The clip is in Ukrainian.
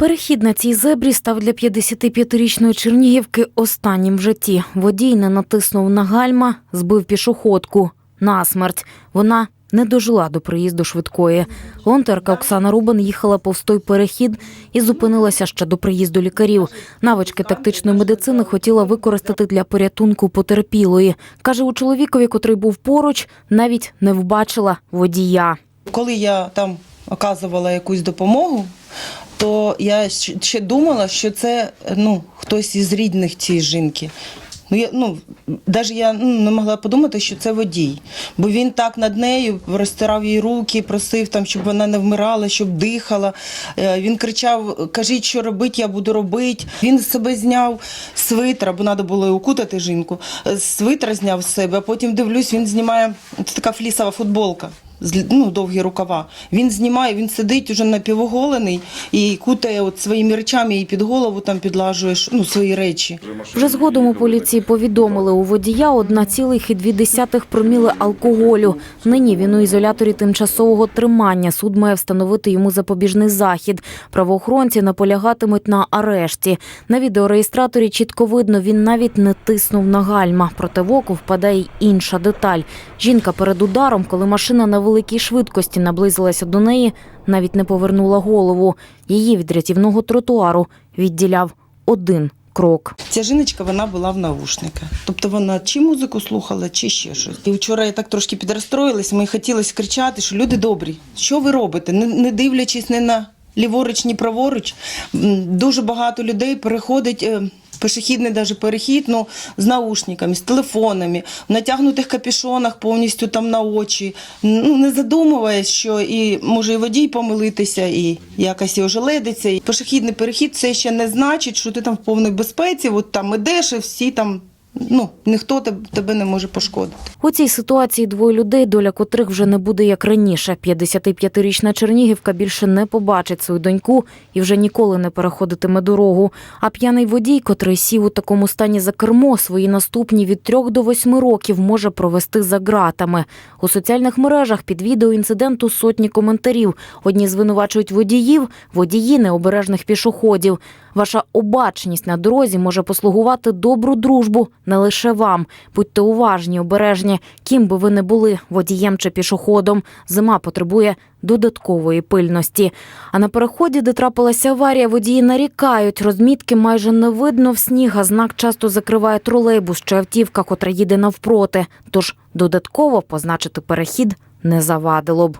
Перехід на цій зебрі став для 55-річної Чернігівки останнім в житті. Водій не натиснув на гальма, збив пішоходку. Насмерть. Вона не дожила до приїзду швидкої. Волонтерка Оксана Рубан їхала повз той перехід і зупинилася ще до приїзду лікарів. Навички тактичної медицини хотіла використати для порятунку потерпілої. Каже, у чоловікові, котрий був поруч, навіть не вбачила водія. Коли я там оказувала якусь допомогу, то я ще думала, що це ну, хтось із рідних цієї жінки. Ну, я, ну, навіть я ну, не могла подумати, що це водій. Бо він так над нею розтирав їй руки, просив, там, щоб вона не вмирала, щоб дихала. Е, Він кричав: кажіть, що робити, я буду робити. Він з себе зняв свитра, бо треба було укутати жінку. Свитра зняв з себе, а потім дивлюсь, він знімає це така флісова футболка. Ну, довгі рукава. Він знімає, він сидить уже напівоголений і кутає от своїми речами і під голову там підлажує ну, свої речі. Вже згодом у поліції повідомили у водія 1,2 проміли алкоголю. Нині він у ізоляторі тимчасового тримання. Суд має встановити йому запобіжний захід. Правоохоронці наполягатимуть на арешті. На відеореєстраторі чітко видно, він навіть не тиснув на гальма. Проте в око впадає й інша деталь. Жінка перед ударом, коли машина на великій швидкості наблизилася до неї, навіть не повернула голову. Її від рятівного тротуару відділяв один крок. Ця жіночка вона була в наушниках. Тобто вона чи музику слухала, чи ще щось. І вчора я так трошки підрозстроїлась, мені хотілося кричати, що люди добрі, що ви робите? Не, дивлячись не на ліворуч, ні праворуч. Дуже багато людей переходить. Пішохідний даже перехід ну, з наушниками, з телефонами, в натягнутих капюшонах повністю там на очі. Ну, не задумуваясь, що і може і водій помилитися, і якось і ожеледиться. І Пешехідний перехід це ще не значить, що ти там в повній безпеці, от там ідеш і всі там, ну, ніхто тебе не може пошкодити. У цій ситуації двоє людей, доля котрих вже не буде як раніше. 55-річна Чернігівка більше не побачить свою доньку і вже ніколи не переходитиме дорогу. А п'яний водій, котрий сів у такому стані за кермо, свої наступні від 3 до 8 років може провести за ґратами. У соціальних мережах під відео інциденту сотні коментарів. Одні звинувачують водіїв, водії необережних пішоходів. Ваша обачність на дорозі може послугувати добру дружбу не лише вам. Будьте уважні, обережні, ким би ви не були, водієм чи пішоходом. Зима потребує додаткової пильності. А на переході, де трапилася аварія, водії нарікають. Розмітки майже не видно в сніг, а знак часто закриває тролейбус чи автівка, котра їде навпроти. Тож додатково позначити перехід не завадило б.